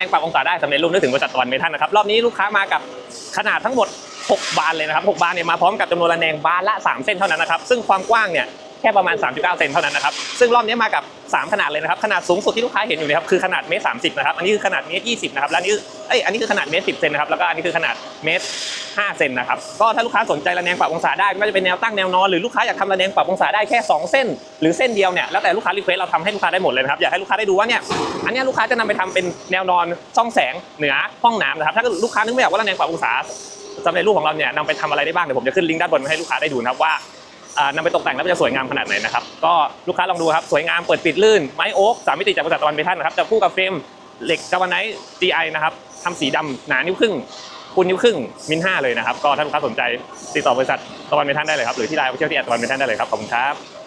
แรงปรับองศาได้สำเร็จรูปนึกถึงบริษัทตอนเมทันนะครับ รอบนี้ลูกค้ามากับขนาดทั้งหมด 6 บานเลยนะครับ 6 บานเนี่ยมาพร้อมกับจำนวนระแนงบานละ 3 เส้นเท่านั้นนะครับ ซึ่งความกว้างเนี่ยแค่ประมาณ 3.9 เซนเท่านั้นนะครับ ซึ่งรอบนี้มากับ 3 ขนาดเลยนะครับ ขนาดสูงสุดที่ลูกค้าเห็นอยู่นะครับ คือขนาดเมตรสามสิบนะครับ อันนี้คือขนาดเมตรยี่สิบนะครับ และอันนี้คือเอ้ย อันนี้คือขนาดเมตรสิบเซนนะครับ แล้วก็อันนี้คือขนาดเมตร ห้าเซนนะครับ ก็ถ้าลูกค้าสนใจระแนงปรับองศาได้ไม่ว่าจะเป็นแนวตั้งแนวนอนหรือลูกค้าอยากทำระแนงปรับองศาได้แค่ 2 เส้น หรือเส้นเดียวเนี่ยแล้วแต่ลูกค้ารีเควสเราทำให้ลูกค้าได้หมดเลยนะครับอยากให้ลูกค้าได้ดูว่าเนี่ยอันเนี้ยลูกค้าจะนำไปทำเป็นแนวนอนช่องแสงเหนือห้องน้ำนะครับถ้าเกิดลูกค้านึกไม่ออกว่าระแนงปรับองศาสำเร็จรูปของเราเนี่ยนำไปทำอะไรได้บ้างเดี๋ยวผมจะขึ้นลิงก์ด้านบนมาให้ลูกค้าได้ดูนะครับว่าอ่านำไปตกแต่งแล้วจะสวยงามขนาดไหนนะครับก็ลูกค้าลองดูครับสวยงามเปิดปิดลื่นไม้โอ๊กสามมิติจากบริษัทตะวันเมทัลนะครับจะคู่กับเฟรมเหล็กกาวไนท์ GI นะครับทำสีดำหนานิ้วครึ่ง คูณนิ้วครึ่งมินห้าเลยนะครับ ก็ถ้าลูกค้าสนใจติดต่อบริษัทตะวันเมทันได้เลยครับ หรือที่ไลน์ไปเที่ยวที่แอดตะวันเมทันได้เลยครับ ขอบคุณครับ